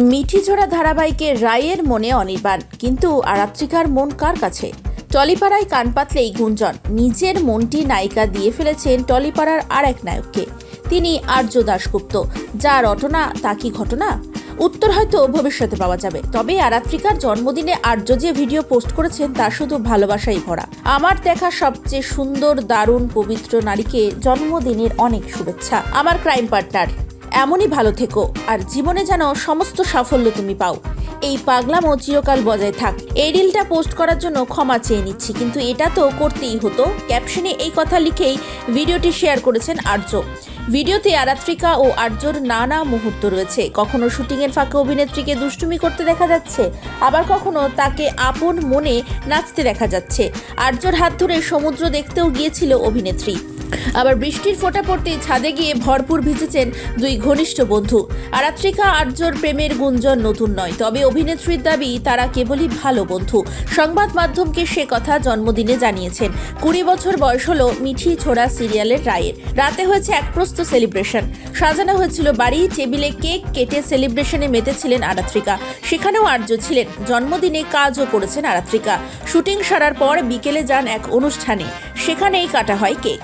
মিঠিঝোড়া ধারাবাহিকে রায়ের মনে অনির্বাণ। কিন্তু আরাত্রিকার মন কার কাছে? টলিপাড়ায় কান পাতলেই গুঞ্জন। নিজের মনটি নায়িকা দিয়ে ফেলেছেন টলিপাড়ার আর এক নায়ককে। তিনি আর্য দাশগুপ্ত। যা রটনা, তা কি ঘটনা? উত্তর হয়তো ভবিষ্যতে পাওয়া যাবে। তবে আরাত্রিকার জন্মদিনে আর্য যে ভিডিও পোস্ট করেছেন, তা শুধু ভালোবাসাই ভরা। আমার দেখা সবচেয়ে সুন্দর, দারুণ, পবিত্র নারীকে জন্মদিনের অনেক শুভেচ্ছা। আমার ক্রাইম পার্টনার। এমনই ভালো থেকো, আর জীবনে যেন সমস্ত সাফল্য তুমি পাও। এই পাগলামো চিরকাল বজায় থাক। এই রিলটা পোস্ট করার জন্য ক্ষমা চেয়ে নিচ্ছি, কিন্তু এটা তো করতেই হতো। ক্যাপশনে এই কথা লিখেই ভিডিওটি শেয়ার করেছেন আর্য। ভিডিওতে আরাত্রিকা ও আর্যর নানা মুহূর্ত রয়েছে। কখনো শুটিংয়ের ফাঁকে অভিনেত্রীকে দুষ্টুমি করতে দেখা যাচ্ছে, আবার কখনো তাকে আপন মনে নাচতে দেখা যাচ্ছে। আর্যর হাত ধরে সমুদ্র দেখতেও গিয়েছিল অভিনেত্রী। আবার বৃষ্টির ফোঁটা পড়তে ছাদে গিয়ে ভরপুর ভিজেছেন দুই ঘনিষ্ঠ বন্ধু। আরাত্রিকা আর্যর প্রেমের গুঞ্জন নতুন নয়, তবে অভিনেত্রীর দাবি, তারা কেবলই ভালো বন্ধু। সংবাদ মাধ্যমকে সে কথা জন্মদিনে জানিয়েছেন। কুড়ি বছর বয়স হলো মিঠি ছোড়া সিরিয়ালের রায়ের। রাতে হয়েছে এক প্রস্ত সেলিব্রেশন। সাজানো হয়েছিল বাড়ি, টেবিলে কেক কেটে সেলিব্রেশনে মেতেছিলেন আরাত্রিকা। সেখানেও আর্য ছিলেন। জন্মদিনে কাজও করেছেন আরাত্রিকা। শুটিং সারার পর বিকেলে যান এক অনুষ্ঠানে। সেখানেই কাটা হয় কেক।